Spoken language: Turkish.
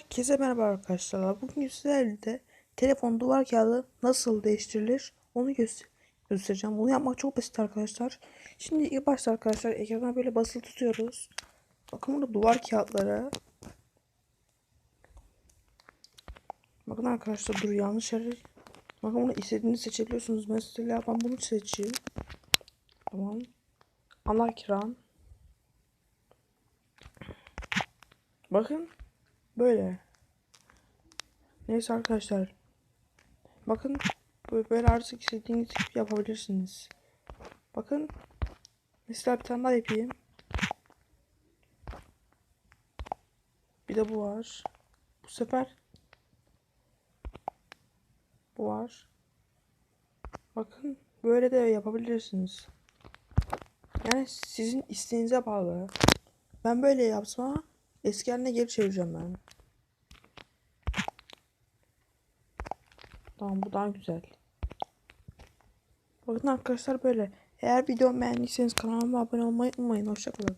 Herkese merhaba arkadaşlar. Bugün sizlerle telefon duvar kağıdı nasıl değiştirilir onu göster göstereceğim. Bunu yapmak çok basit arkadaşlar. Şimdi ilk başta arkadaşlar ekrana böyle basılı tutuyoruz. Bakın burada duvar kağıtları. Bakın arkadaşlar dur yanlış yere. Bakın bunu istediğinizi seçebiliyorsunuz. Mesela ben bunu seçeyim. Tamam. Ana ekran. Bakın. Böyle. Neyse arkadaşlar. Bakın. Böyle, artık istediğiniz gibi yapabilirsiniz. Bakın. Mesela bir tane daha yapayım. Bir de bu var. Bu sefer bu var. Bakın böyle de yapabilirsiniz. Yani sizin isteğinize bağlı. Ben böyle yapsam eski haline geri çevireceğim ben. Tamam bu daha güzel. Bakın arkadaşlar böyle. Eğer videomu beğendiyseniz kanalıma abone olmayı unutmayın. Hoşçakalın.